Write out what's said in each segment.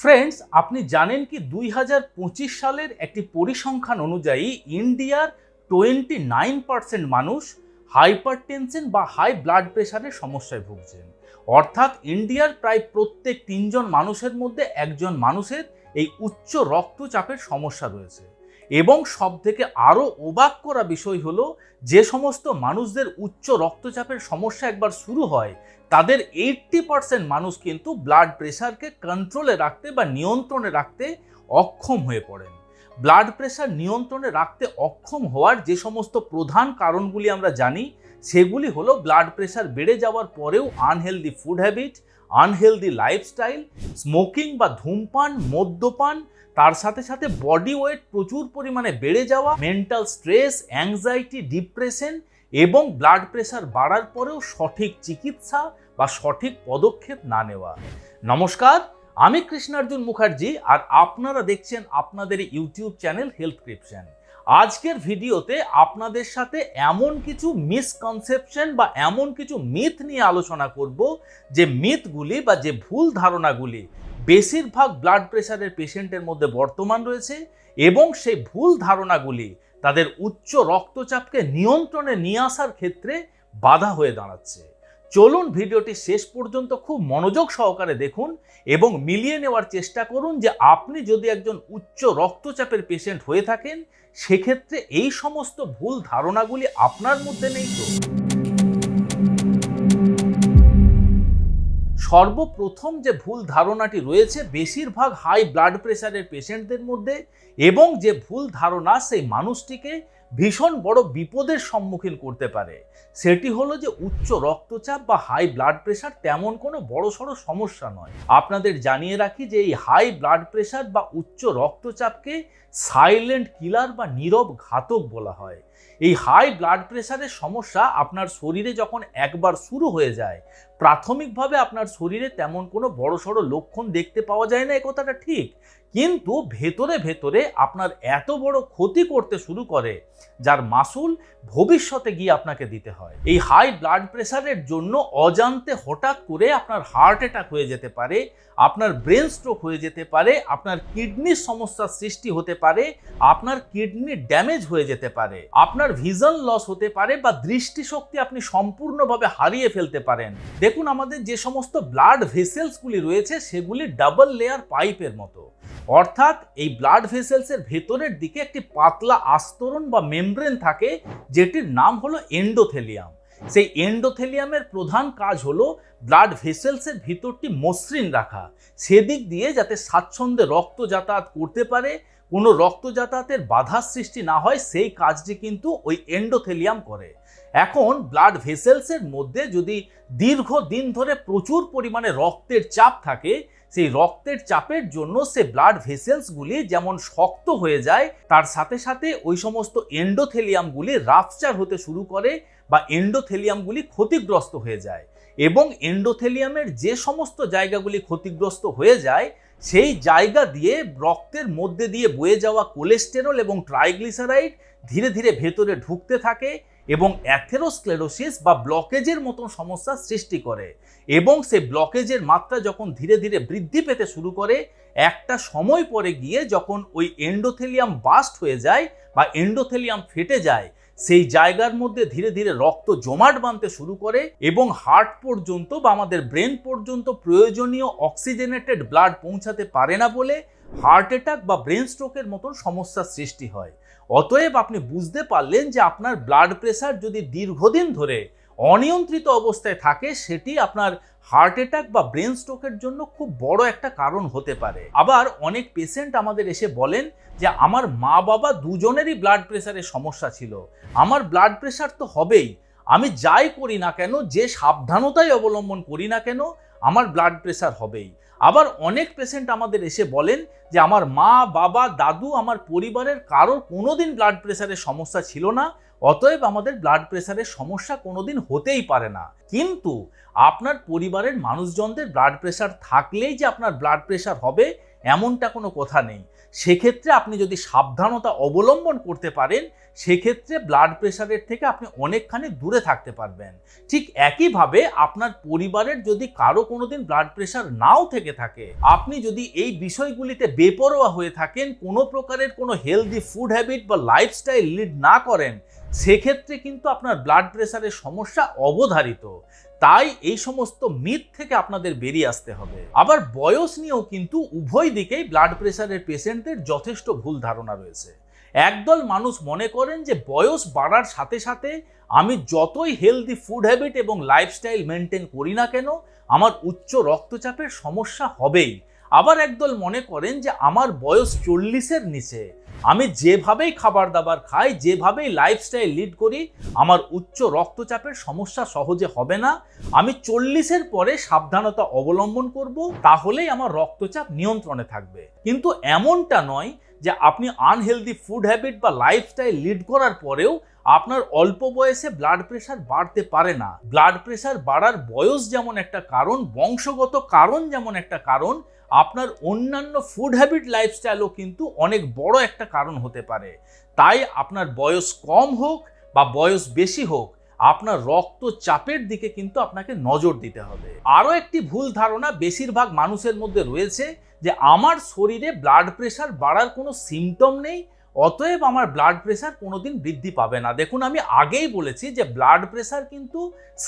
Friends আপনি জানেন কি দুই হাজার পঁচিশ সালের একটি পরিসংখ্যান অনুযায়ী ইন্ডিয়ার টোয়েন্টি নাইন পার্সেন্ট মানুষ হাইপার বা হাই ব্লাড প্রেশারের সমস্যায় ভুগছেন। অর্থাৎ ইন্ডিয়ার প্রায় প্রত্যেক তিনজন মানুষের মধ্যে একজন মানুষের এই উচ্চ রক্তচাপের সমস্যা রয়েছে। এবং সব থেকে আরও অবাক করা বিষয় হলো, যে সমস্ত মানুষদের উচ্চ রক্তচাপের সমস্যা একবার শুরু হয়, তাদের এইট্টি পার্সেন্ট মানুষ কিন্তু ব্লাড প্রেশারকে কন্ট্রোলে রাখতে বা নিয়ন্ত্রণে রাখতে অক্ষম হয়ে পড়েন। ব্লাড প্রেশার নিয়ন্ত্রণে রাখতে অক্ষম হওয়ার যে সমস্ত প্রধান কারণগুলি আমরা জানি, সেগুলি হলো ব্লাড প্রেশার বেড়ে যাওয়ার পরেও unhealthy food habit unhealthy lifestyle smoking বা ধূমপান, মদ্যপান তার সাথে সাথে বডি ওয়েট প্রচুর পরিমাণে বেড়ে যাওয়া মেন্টাল স্ট্রেস অ্যাংজাইটি ডিপ্রেশন এবং ব্লাড প্রেশার বাড়ার পরেও সঠিক চিকিৎসা বা সঠিক পদক্ষেপ না নেওয়া। নমস্কার, আমি কৃষ্ণার্জুন মুখার্জি আর আপনারা দেখছেন আপনাদের ইউটিউব চ্যানেল হেলথ ক্রিপশন আজকের ভিডিওতে আপনাদের সাথে এমন কিছু মিসকনসেপশন বা এমন কিছু মিথ নিয়ে আলোচনা করব যে মিথগুলি বা যে ভুল ধারণাগুলি বেশিরভাগ ব্লাড প্রেশারের পেশেন্টের মধ্যে বর্তমান রয়েছে এবং সেই ভুল ধারণাগুলি তাদের উচ্চ রক্তচাপকে নিয়ন্ত্রণে নিয়ে আসার ক্ষেত্রে বাধা হয়ে দাঁড়াচ্ছে। চলুন ভিডিওটি শেষ পর্যন্ত খুব মনোযোগ সহকারে দেখুন এবং মিলিয়ে নেওয়ার চেষ্টা করুন যে আপনি যদি একজন উচ্চ রক্তচাপের পেশেন্ট হয়ে থাকেন, সেক্ষেত্রে এই সমস্ত ভুল ধারণাগুলি আপনার মধ্যে নেই তো। সর্বপ্রথম যে ভুল ধারণাটি রয়েছে, বেশিরভাগ হাই ব্লাড প্রেশারের পেশেন্টদের মধ্যে এবং যে ভুল ধারণা সেই মানুষটিকে ভীষণ বড় বিপদের সম্মুখীন করতে পারে। সেটি হলো যে উচ্চ রক্তচাপ বা হাই ব্লাড প্রেশার তেমন কোনো বড়সড় সমস্যা নয়। আপনাদের জানিয়ে রাখি যে এই হাই ব্লাড প্রেশার বা উচ্চ রক্তচাপকে সাইলেন্ট কিলার বা নীরব ঘাতক বলা হয়। এই হাই ব্লাড প্রেশারের সমস্যা আপনার শরীরে যখন একবার শুরু হয়ে যায়, প্রাথমিকভাবে আপনার শরীরে তেমন কোনো বড়সড় লক্ষণ দেখতে পাওয়া যায় না, এ কথাটা ঠিক। কিন্তু ভেতরে ভেতরে আপনার এত বড় ক্ষতি করতে শুরু করে, যার মাসুল ভবিষ্যতে গিয়ে আপনাকে দিতে হয়। এই হাই ব্লাড প্রেশারের জন্য অজান্তে হঠাৎ করে আপনার হার্ট অ্যাটাক হয়ে যেতে পারে, আপনার ব্রেন স্ট্রোক হয়ে যেতে পারে, আপনার কিডনির সমস্যার সৃষ্টি হতে পারে, আপনার কিডনি ড্যামেজ হয়ে যেতে পারে। আপনার ভিজন লস হতে পারে বা দৃষ্টিশক্তি আপনি সম্পূর্ণভাবে হারিয়ে ফেলতে পারেন। দেখুন আমাদের যে সমস্ত ব্লাড ভেসেলসগুলি রয়েছে, সেগুলি ডাবল লেয়ার পাইপের মতো। অর্থাৎ এই ব্লাড ভেসেলসের ভেতরের দিকে একটি পাতলা আস্তরণ বা মেমব্রেন থাকে, যেটির নাম হলো এন্ডোথেলিয়াম সেই এন্ডোথেলিয়ামের প্রধান কাজ হলো ব্লাড ভেসেলসের ভিতরটি মসৃণ রাখা। সেদিক দিয়ে যাতে স্বাচ্ছন্দ্যে রক্ত যাতায়াত করতে পারে কোনো রক্ত যাতায়াতের বাধার সৃষ্টি না হয়, সেই কাজটি কিন্তু ওই এন্ডোথেলিয়াম করে। এখন ব্লাড ভেসেলসের মধ্যে যদি দীর্ঘ দিন ধরে প্রচুর পরিমাণে রক্তের চাপ থাকে, সেই রক্তের চাপের জন্য সে ব্লাড ভেসেলসগুলি যেমন শক্ত হয়ে যায়, তার সাথে সাথে ওই সমস্ত এন্ডোথেলিয়ামগুলি রাফচার হতে শুরু করে বা এন্ডোথেলিয়ামগুলি ক্ষতিগ্রস্ত হয়ে যায়। এবং এন্ডোথেলিয়ামের যে সমস্ত জায়গাগুলি ক্ষতিগ্রস্ত হয়ে যায় সেই জায়গা দিয়ে রক্তের মধ্যে দিয়ে বয়ে যাওয়া কোলেস্টেরল এবং ট্রাইগ্লিসারাইড ধীরে ধীরে ভেতরে ঢুকতে থাকে এবং অ্যাথেরোস্ক্লেরোসিস বা ব্লকেজের মতন সমস্যার সৃষ্টি করে এবং সে ব্লকেজের মাত্রা যখন ধীরে ধীরে বৃদ্ধি পেতে শুরু করে, একটা সময় পরে গিয়ে যখন ওই এন্ডোথেলিয়াম বাস্ট হয়ে যায় বা এন্ডোথেলিয়াম ফেটে যায় সেই জায়গার মধ্যে ধীরে ধীরে রক্ত জমাট বাঁধতে শুরু করে এবং হার্ট পর্যন্ত বা আমাদের ব্রেন পর্যন্ত প্রয়োজনীয় অক্সিজেনেটেড ব্লাড পৌঁছাতে পারে না বলে হার্ট অ্যাটাক বা ব্রেন স্ট্রোকের মতন সমস্যার সৃষ্টি হয়। অতএব আপনি বুঝতে পারলেন যে আপনার ব্লাড প্রেশার যদি দীর্ঘদিন ধরে অনিয়ন্ত্রিত অবস্থায় থাকে, সেটি আপনার হার্ট অ্যাটাক বা ব্রেন স্ট্রোকের জন্য খুব বড় একটা কারণ হতে পারে। আবার অনেক পেশেন্ট আমাদের এসে বলেন যে, আমার মা বাবা দুজনেরই ব্লাড প্রেশারের সমস্যা ছিল। আমার ব্লাড প্রেশার তো হবেই। আমি যাই করি না কেন, যে সাবধানতাই অবলম্বন করি না কেন, আমার ব্লাড প্রেশার হবেই। আবার অনেক পেশেন্ট আমাদের এসে বলেন যে, আমার মা, বাবা, দাদু, আমার পরিবারের কারোর কোনোদিন ব্লাড প্রেশারের সমস্যা ছিল না। অতএব আমাদের ব্লাড প্রেশারের সমস্যা কোনোদিন হতেই পারে না। কিন্তু আপনার পরিবারের মানুষজনদের ব্লাড প্রেশার থাকলেই যে আপনার ব্লাড প্রেশার হবে, এমনটা কোনো কথা নেই। সেক্ষেত্রে আপনি যদি সাবধানতা অবলম্বন করতে পারেন, সেক্ষেত্রে ব্লাড প্রেশারের থেকে আপনি অনেকখানি দূরে থাকতে পারবেন। ঠিক একইভাবে আপনার পরিবারের যদি কারও কোনো দিন ব্লাড প্রেশার নাও থেকে থাকে, আপনি যদি এই বিষয়গুলিতে বেপরোয়া হয়ে থাকেন, কোনো প্রকারের কোনো হেলদি ফুড হ্যাবিট বা লাইফস্টাইল লিড না করেন সেক্ষেত্রে কিন্তু আপনার ব্লাড প্রেশারের সমস্যা অবধারিত। তাই এই সমস্ত মিথ থেকে আপনাদের বেরিয়ে আসতে হবে। আবার বয়স নিয়েও কিন্তু উভয় দিকেই ব্লাড প্রেশারের পেশেন্টদের যথেষ্ট ভুল ধারণা রয়েছে। একদল মানুষ মনে করেন যে বয়স বাড়ার সাথে সাথে আমি যতই হেলদি ফুড হ্যাবিট এবং লাইফস্টাইল মেনটেন করি না কেন, আমার উচ্চ রক্তচাপের সমস্যা হবেই। আবার একদল মনে করেন যে আমার বয়স চল্লিশের নিচে। আমি যেভাবেই খাবার দাবার খাই, যেভাবেই লাইফস্টাইল লিড করি, আমার উচ্চ রক্তচাপের সমস্যা সহজে হবে না। আমি চল্লিশের পরে সাবধানতা অবলম্বন করব, তাহলেই আমার রক্তচাপ নিয়ন্ত্রণে থাকবে। কিন্তু এমনটা নয় যে আপনি আনহেলদি ফুড হ্যাবিট বা লাইফস্টাইল লিড করার পরেও আপনার অল্প বয়সে ব্লাড প্রেশার বাড়তে পারে না। ব্লাড প্রেশার বাড়ার বয়স যেমন একটা কারণ, বংশগত কারণ যেমন একটা কারণ, আপনার অন্যান্য ফুড হ্যাবিট লাইফস্টাইলও কিন্তু অনেক বড় একটা কারণ হতে পারে। তাই আপনার বয়স কম হোক বা বয়স বেশি হোক, আপনার রক্তচাপের দিকে কিন্তু আপনাকে নজর দিতে হবে। আরও একটি ভুল ধারণা বেশিরভাগ মানুষের মধ্যে রয়েছে যে, আমার শরীরে ব্লাড প্রেশার বাড়ার কোনো সিমটম নেই অতএব আমার ব্লাড প্রেশার কোনোদিন বৃদ্ধি পাবে না। দেখুন, আমি আগেই বলেছি যে ব্লাড প্রেশার কিন্তু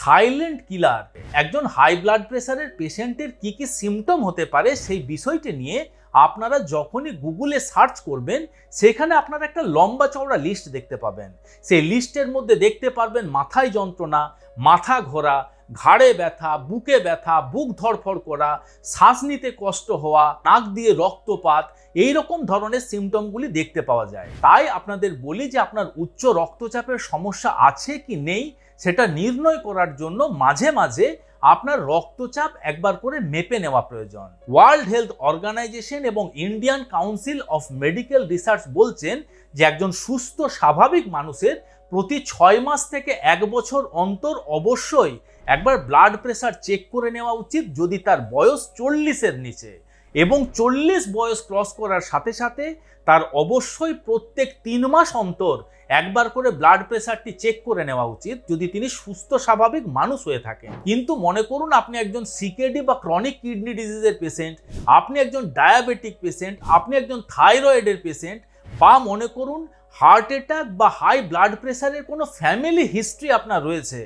সাইলেন্ট কিলার একজন হাই ব্লাড প্রেশারের পেশেন্টের কি কি সিমটম হতে পারে সেই বিষয়টি নিয়ে আপনারা যখনই গুগলে সার্চ করবেন, সেখানে আপনারা একটা লম্বা চওড়া লিস্ট দেখতে পাবেন। সেই লিস্টের মধ্যে দেখতে পারবেন মাথায় যন্ত্রণা, মাথা ঘোরা, ঘাড়ে ব্যথা, বুকে ব্যথা, বুক ধরফর করা, শ্বাস নিতে কষ্ট হওয়া, নাক দিয়ে রক্তপাত এই রকম ধরনের সিমটমগুলি দেখতে পাওয়া যায়। তাই আপনাদের বলি যে, আপনার উচ্চ রক্তচাপের সমস্যা আছে কি নেই, সেটা নির্ণয় করার জন্য মাঝে মাঝে আপনার রক্তচাপ একবার করে মেপে নেওয়া প্রয়োজন। ওয়ার্ল্ড হেলথ অর্গানাইজেশন এবং Indian council of medical research বলছেন যে, একজন সুস্থ, স্বাভাবিক মানুষের প্রতি ছয় মাস থেকে এক বছর অন্তর অবশ্যই একবার ব্লাড প্রেশার চেক করে নেওয়া উচিত, যদি তার বয়স চল্লিশের নিচে। এবং চল্লিশ বয়স ক্রস করার সাথে সাথে তার অবশ্যই প্রত্যেক তিন মাস অন্তর একবার করে ব্লাড প্রেশারটি চেক করে নেওয়া উচিত, যদি তিনি সুস্থ, স্বাভাবিক মানুষ হয়ে থাকেন। কিন্তু মনে করুন আপনি একজন সিকেডি বা ক্রনিক কিডনি ডিজিজের পেশেন্ট আপনি একজন ডায়াবেটিক পেশেন্ট আপনি একজন থাইরয়েডের পেশেন্ট বা মনে করুন হার্ট অ্যাটাক বা হাই ব্লাড প্রেশারের কোনো ফ্যামিলি হিস্ট্রি আপনার রয়েছে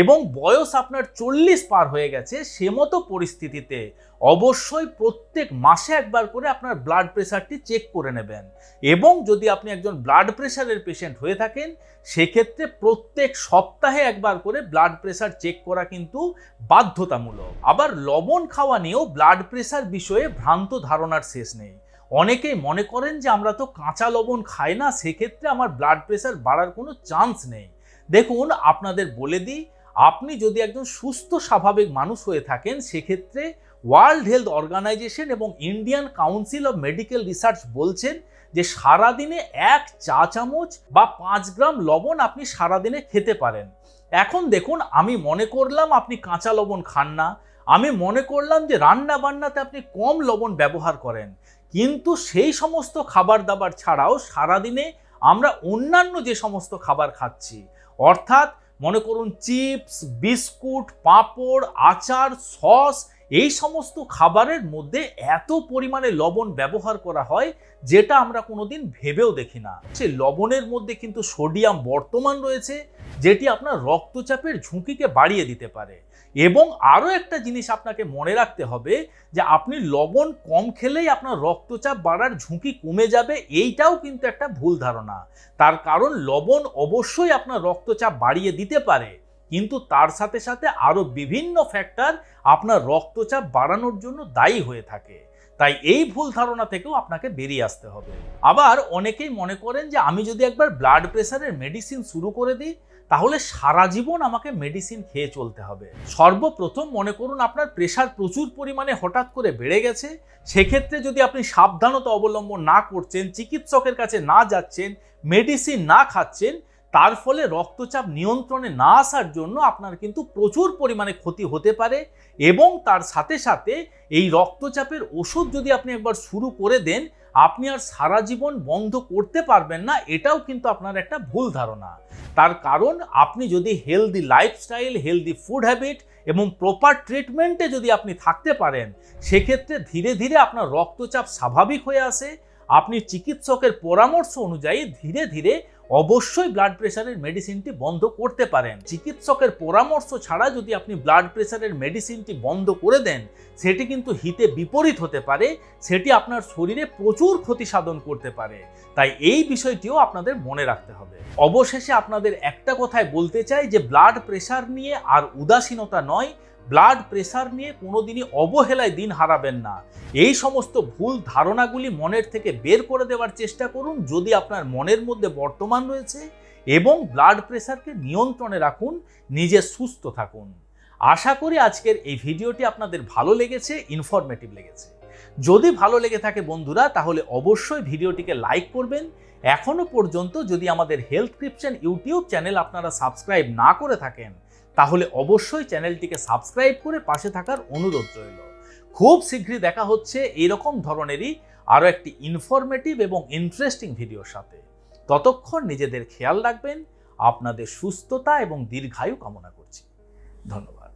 এবং বয়স আপনার চল্লিশ পার হয়ে গেছে, সে মতো পরিস্থিতিতে অবশ্যই প্রত্যেক মাসে একবার করে আপনার ব্লাড প্রেশারটি চেক করে নেবেন। এবং যদি আপনি একজন ব্লাড প্রেশারের পেশেন্ট হয়ে থাকেন, সেক্ষেত্রে প্রত্যেক সপ্তাহে একবার করে ব্লাড প্রেশার চেক করা কিন্তু বাধ্যতামূলক। আবার লবণ খাওয়া নিয়েও ব্লাড প্রেশার বিষয়ে ভ্রান্ত ধারণার শেষ নেই। অনেকেই মনে করেন যে আমরা তো কাঁচা লবণ খাই না, সেক্ষেত্রে আমার ব্লাড প্রেশার বাড়ার কোনো চান্স নেই। দেখুন, আপনাদের বলে দিই আপনি যদি একজন সুস্থ, স্বাভাবিক মানুষ হয়ে থাকেন, সেক্ষেত্রে ওয়ার্ল্ড হেলথ অর্গানাইজেশন এবং Indian council of medical research বলছেন যে সারাদিনে এক চা চামচ বা পাঁচ গ্রাম লবণ আপনি সারাদিনে খেতে পারেন। এখন দেখুন, আমি মনে করলাম আপনি কাঁচা লবণ খান না। আমি মনে করলাম যে রান্না বান্নাতে আপনি কম লবণ ব্যবহার করেন। কিন্তু সেই সমস্ত খাবার দাবার ছাড়াও সারাদিনে আমরা অন্যান্য যে সমস্ত খাবার খাচ্ছি, অর্থাৎ মনে করুন চিপস, বিস্কুট, পাঁপড়, আচার, সস, এই সমস্ত খাবারের মধ্যে এত পরিমাণে লবণ ব্যবহার করা হয় যেটা আমরা কোনোদিন ভেবেও দেখি না। সে লবণের মধ্যে কিন্তু সোডিয়াম বর্তমান রয়েছে, যেটি আপনার রক্তচাপের ঝুঁকিকে বাড়িয়ে দিতে পারে। এবং আরও একটা জিনিস আপনাকে মনে রাখতে হবে যে আপনি লবণ কম খেলেই আপনার রক্তচাপ বাড়ার ঝুঁকি কমে যাবে, এইটাও কিন্তু একটা ভুল ধারণা। তার কারণ লবণ অবশ্যই আপনার রক্তচাপ বাড়িয়ে দিতে পারে, কিন্তু তার সাথে সাথে আরও বিভিন্ন ফ্যাক্টর আপনার রক্তচাপ বাড়ানোর জন্য দায়ী হয়ে থাকে। তাই এই ভুল ধারণা থেকেও আপনাকে বেরিয়ে আসতে হবে। আবার অনেকেই মনে করেন যে, আমি যদি একবার ব্লাড প্রেশারের মেডিসিন শুরু করে দিই, তাহলে সারা জীবন আমাকে মেডিসিন খেয়ে চলতে হবে। সর্বপ্রথম মনে করুন, আপনার প্রেশার প্রচুর পরিমাণে হঠাৎ করে বেড়ে গেছে। সেক্ষেত্রে যদি আপনি সাবধানতা অবলম্বন না করছেন, চিকিৎসকের কাছে না যাচ্ছেন মেডিসিন না খাচ্ছেন তার ফলে রক্তচাপ নিয়ন্ত্রণে না আসার জন্য আপনার কিন্তু প্রচুর পরিমাণে ক্ষতি হতে পারে এবং তার সাথে সাথে এই রক্তচাপের ওষুধ যদি আপনি একবার শুরু করে দেন, আপনি আর সারা জীবন বন্ধ করতে পারবেন না, এটাও কিন্তু আপনার একটা ভুল ধারণা। তার কারণ, আপনি যদি healthy lifestyle healthy food habit এবং প্রপার ট্রিটমেন্টে যদি আপনি থাকতে পারেন, সেক্ষেত্রে ধীরে ধীরে আপনার রক্তচাপ স্বাভাবিক হয়ে আসে। আপনি চিকিৎসকের পরামর্শ অনুযায়ী ধীরে ধীরে অবশ্যই ব্লাড প্রেশারের মেডিসিনটি বন্ধ করতে পারেন। চিকিৎসকের পরামর্শ ছাড়া যদি আপনি ব্লাড প্রেশারের মেডিসিনটি বন্ধ করে দেন, সেটি কিন্তু হিতে বিপরীত হতে পারে, সেটি আপনার শরীরে প্রচুর ক্ষতি সাধন করতে পারে। তাই এই বিষয়টিও আপনাদের মনে রাখতে হবে। অবশেষে আপনাদের একটা কথায় বলতে চাই যে ব্লাড প্রেশার নিয়ে আর উদাসীনতা নয় ব্লাড প্রেশার নিয়ে কোনোদিনই অবহেলায় দিন হারাবেন না। এই সমস্ত ভুল ধারণাগুলি মনের থেকে বের করে দেওয়ার চেষ্টা করুন যদি আপনার মনের মধ্যে বর্তমান রয়েছে এবং ব্লাড প্রেশারকে নিয়ন্ত্রণে রাখুন, নিজে সুস্থ থাকুন। আশা করি আজকের এই ভিডিওটি আপনাদের ভালো লেগেছে ইনফরমেটিভ লেগেছে। যদি ভালো লেগে থাকে বন্ধুরা, তাহলে অবশ্যই ভিডিওটিকে লাইক করবেন। এখনও পর্যন্ত যদি আমাদের হেলথ ক্রিপশন ইউটিউব চ্যানেল আপনারা সাবস্ক্রাইব না করে থাকেন তাহলে অবশ্যই চ্যানেলটিকে সাবস্ক্রাইব করে পাশে থাকার অনুরোধ রইল। খুব শীঘ্রই দেখা হচ্ছে এরকম ধরনেরই আরও একটি ইনফরমেটিভ এবং ইন্টারেস্টিং ভিডিওর সাথে। ততক্ষণ নিজেদের খেয়াল রাখবেন, আপনাদের সুস্থতা এবং দীর্ঘায়ু কামনা করছি। ধন্যবাদ।